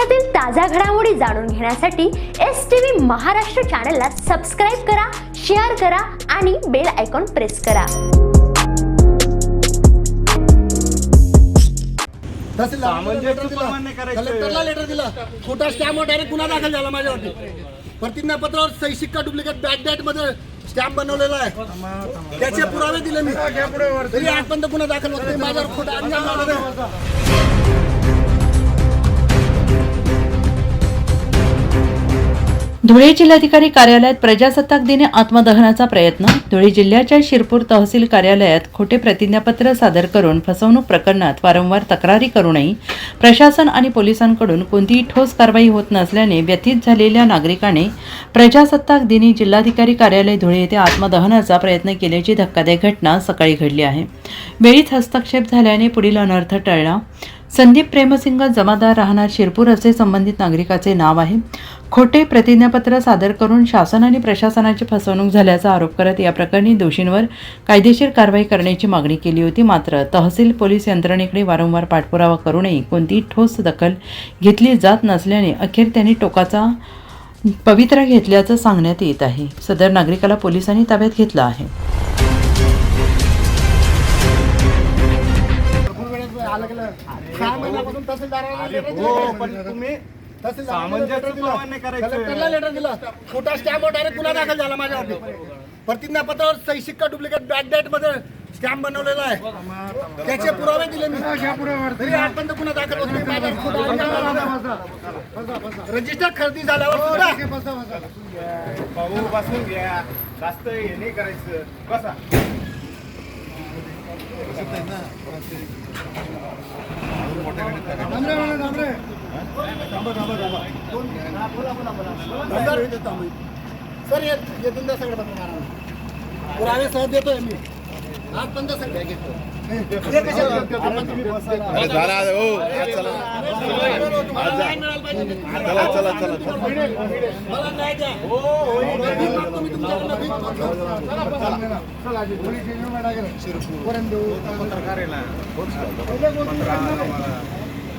देशातील ताज्या घडामोडी जाणून घेण्यासाठी एस टी व्ही महाराष्ट्र चॅनलला सबस्क्राईब करा शेअर करा आणि बेल आयकॉन प्रेस करा. कलेक्टरला लेटर दिलं. खोटा स्टॅम्पवर डायरेक्ट गुन्हा दाखल झाला माझ्यावरती. प्रतिज्ञापत्रावर सही शिक्का डुप्लिकेट बॅक डेटमध्ये स्टॅम्प बनवलेला आहे. त्याचे पुरावे दिले मी. तरी आजपर्यंत गुन्हा दाखल होत नाही. माझ्यावर खोटा धुळे जिल्हाधिकारी कार्यालयात प्रजासत्ताक दिने आत्मदहनाचा प्रयत्न धुळे जिल्ह्याच्या शिरपूर तहसील कार्यालयात खोटे प्रतिज्ञापत्र सादर करून फसवणूक प्रकरणात वारंवार तक्रारी करूनही प्रशासन आणि पोलिसांकडून कोणतीही ठोस कारवाई होत नसल्याने व्यथित झालेल्या नागरिकाने प्रजासत्ताक दिनी जिल्हाधिकारी कार्यालय धुळे येथे आत्मदहनाचा प्रयत्न केल्याची धक्कादायक घटना सकाळी घडली आहे. वेळीच हस्तक्षेप झाल्याने पुढील अनर्थ टळला. संदीप प्रेमसिंग जमादार राहणार शिरपूर असे संबंधित नागरिकाचे नाव आहे. खोटे प्रतिज्ञापत्र सादर करून शासन आणि प्रशासनाची फसवणूक झाल्याचा आरोप करत या प्रकरणी दोषींवर कायदेशीर कारवाई करण्याची मागणी केली होती. मात्र तहसील पोलीस यंत्रणेकडे वारंवार पाठपुरावा करूनही कोणतीही ठोस दखल घेतली जात नसल्याने अखेर त्यांनी टोकाचा पवित्रा घेतल्याचं सांगण्यात येत आहे. सदर नागरिकाला पोलिसांनी ताब्यात घेतलं आहे. सहा महिन्यापासून तहसीलदाराला लेटर हो. पण तुम्ही सामंजस्य. प्रमाणे करायचं. कलेक्टरला लेटर दिलं. खोटा स्टॅम्पवर डायरेक्ट गुन्हा दाखल झाला माझ्यावरती प्रतिज्ञापत्रावर सही शिक्का डुप्लिकेट बॅक डेटमध्ये स्टॅम्प बनवलेला आहे. त्याचे पुरावे दिले मी. तरी आजपर्यंत गुन्हा दाखल होत नाही. माझ्यावर खोटा. रजिस्टर खरेदी झाल्यावर सुद्धा. भाऊ बसून घ्या. जास्त हे नाही करायचं. बसा. सर ये ये धंदा सगळं बंद करा. पुरावे सह देतोय मी आजपर्यंत सगळं घेतो हे कशाला झाला हो चला मला चला चला चला ಸಿರುಪು ಪತ್ರಕಾರ ಇಲ್ಲ